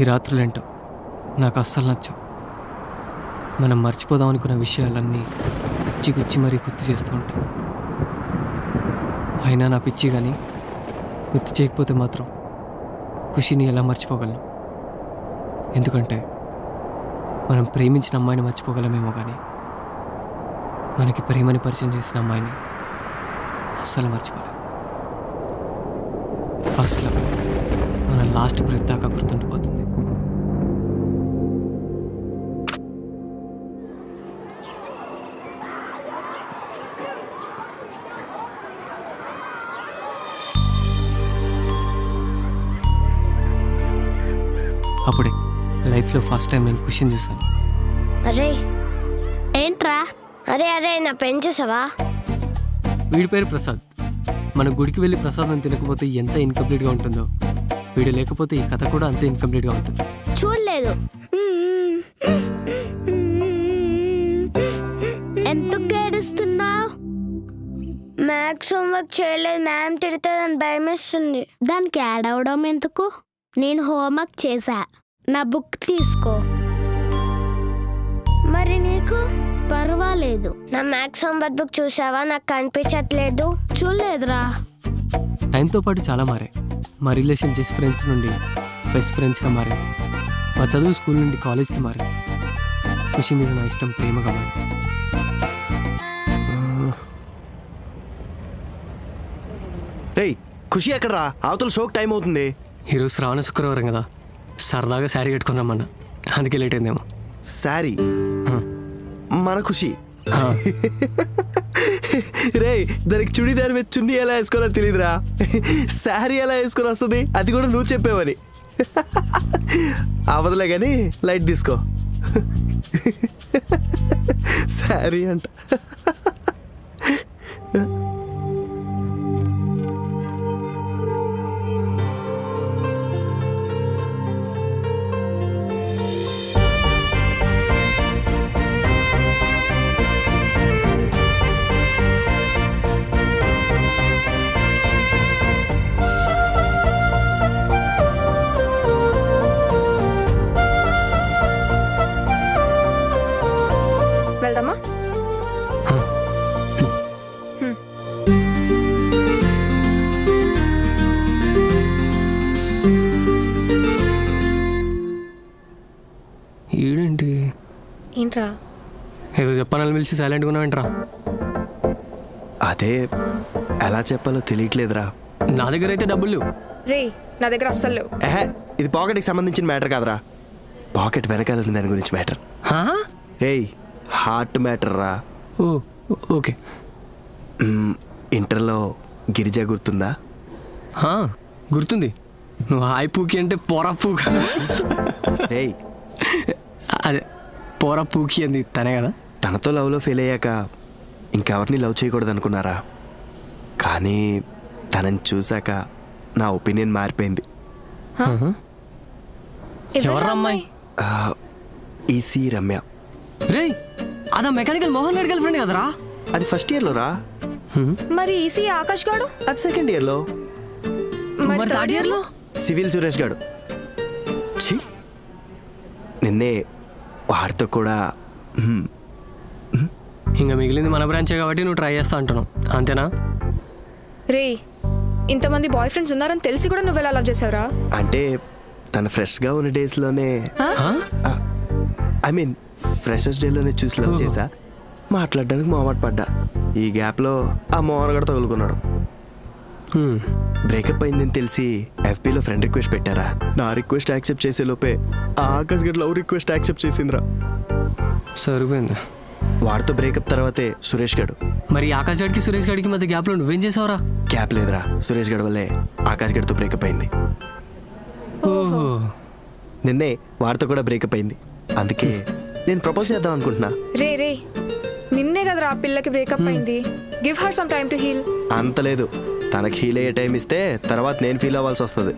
ఈ రాత్రులేంటో? నాకు అస్సలు నచ్చవు. మనం మర్చిపోదాం అనుకున్న విషయాలన్నీ పిచ్చి గుచ్చి మరీ గుర్తు చేస్తూ ఉంటాం. అయినా నా పిచ్చి కానీ గుర్తు చేయకపోతే మాత్రం ఖుషిని ఎలా మర్చిపోగలను? ఎందుకంటే మనం ప్రేమించిన అమ్మాయిని మర్చిపోగలమేమో కానీ మనకి ప్రేమని పరిచయం చేసిన అమ్మాయిని అస్సలు మర్చిపోలేం. ఫస్ట్లో మన లాస్ట్ బ్రెత్ దాకా గుర్తుండిపోతుంది. అప్పుడే లైఫ్లో ఫస్ట్ టైం నేను ఖుషిని చూశాను. అరే ఏంట్రా? అరే అరే నా పెన్ చూసావా? వీడి పేరు ప్రసాద్. మన గుడికి వెళ్ళి ప్రసాదం తినకపోతే ఎంత ఇన్కంప్లీట్గా ఉంటుందో వీడు లేకపోతే ఈ కథ కూడా అంతే ఇన్కంప్లీట్గా ఉంటుంది. చూడలేదు. ఎందుకు ఏడుస్తున్నావు? మ్యాథ్స్ హోంవర్క్ చేయలేదు. మ్యామ్ తిడుతుందని భయం వేస్తుంది దానికి యాడ్ అవడం ఎందుకు? నేను హోంవర్క్ చేశా. నా బుక్ తీసుకో. మరి నీకు? పర్వాలేదు. నా మ్యాథ్స్ హోంవర్క్ బుక్ చూసావా నాకు కనిపించట్లేదు. చూడలేదురా. టైంతో పాటు చాలా మారాయి మా రిలేషన్ జస్ట్ ఫ్రెండ్స్ నుండి బెస్ట్ ఫ్రెండ్స్గా మారింది మా చదువు స్కూల్ నుండి కాలేజ్కి మారింది ఖుషి మీద నా ఇష్టం ప్రేమగా మారింది రేయ్ ఖుషి ఎక్కడరా? అవతల షోక్ టైం అవుతుంది. ఈరోజు శ్రావణ శుక్రవారం కదా. సరదాగా శారీ కట్టుకుని రమ్మన్నా. అందుకే లేట్ అయిందేమో. శారీ. మన ఖుషి. రేయ్ దానికి చుడీదార్ మీద చున్నీ ఎలా వేసుకోవాలో తెలియదురా శారీ ఎలా వేసుకొని వస్తుంది అది కూడా నువ్వు చెప్పేవని. అవదలే కానీ లైట్ తీసుకో. శారీ అంట. ఈడేంటి? ఏంట్రా? ఏదో చెప్పాలని పిలిచి సైలెంట్గా ఉన్నావేంట్రా? అదే ఎలా చెప్పాలో తెలియట్లేదురా. నా దగ్గర అయితే డబ్బులు లేవు. రే నా దగ్గర అస్సలు లేవు. ఏహే ఇది పాకెట్కి సంబంధించిన మ్యాటర్ కాదురా. పాకెట్ వెనకాల ఉన్న దాని గురించి మ్యాటర్. హా? రేయ్ హార్ట్ మ్యాటర్ రా. Oh okay. ఇంటర్లో గిరిజా గుర్తుందా? హా, గుర్తుంది. నువ్వు హాయ్ పూకి అంటే పోరా పూక. రేయ్ అదే పోరా పూకి అంది తనే కదా. తనతో లవ్లో ఫెయిల్ అయ్యాక ఇంకెవరిని లవ్ చేయకూడదు అనుకున్నారా కానీ తనని చూశాక నా ఒపీనియన్ మారిపోయింది. ఎవర్రా అమ్మాయి? ఈసీ రమ్య. రేయ్ అదా mechanical Mohan Reddy girl friend కదరా? అది ఫస్ట్ ఇయర్లో రా. మరి ఈసీ ఆకాష్ గాడు? అది సెకండ్ ఇయర్లో. మరి థర్డ్ ఇయర్లో సివిల్ సురేష్ గాడు. ఛీ. నిన్నే వాడితో కూడా ఇంకా మిగిలింది మన బ్రాంచే కాబట్టి నువ్వు ట్రై చేస్తా అంటున్నావు. అంతేనా? రే ఇంతమంది బాయ్ ఫ్రెండ్స్ ఉన్నారని తెలిసి కూడా నువ్వు ఎలా లవ్ చేసావురా? అంటే తను ఫ్రెష్గా ఉన్న డేస్లోనే? ఐ మీన్ ఫ్రెషర్స్ డేలోనే చూసి లవ్ చేసా. మాట్లాడడానికి మొహమాట పడ్డా. ఈ గ్యాప్లో ఆ మోహన్ కూడా తగులుకున్నాడు. హ్మ్. బ్రేకప్ అయిందని తెలిసి FB లో ఫ్రెండ్ రిక్వెస్ట్ పెట్టారా? నా రిక్వెస్ట్ యాక్సెప్ట్ చేసే లోపే ఆ ఆకాశ్ గడ్ లవ్ రిక్వెస్ట్ యాక్సెప్ట్ చేసిందిరా. సరిపోయింది. వాడితో బ్రేకప్ తర్వాతే సురేష్ గడు. మరి ఆకాష్ గడికి సురేష్ గడికి మధ్య గ్యాప్లో నువ్వేం చేసావురా? గ్యాప్ లేదురా. సురేష్ గడ్ వల్లే ఆకాశ్ గడితో బ్రేకప్ అయింది. ఓహో. నిన్నే వాడితో కూడా బ్రేకప్ అయింది. అందుకే నేను ప్రపోజ్ చేద్దాం అనుకుంటున్నా. రే రే. నిన్నే కదరా ఆ పిల్లకి బ్రేకప్ అయింది. Give her some time to heal అంత లేదు. తనకి హీల్ అయ్యే టైం ఇస్తే తర్వాత నేను ఫీల్ అవ్వాల్సి వస్తుంది.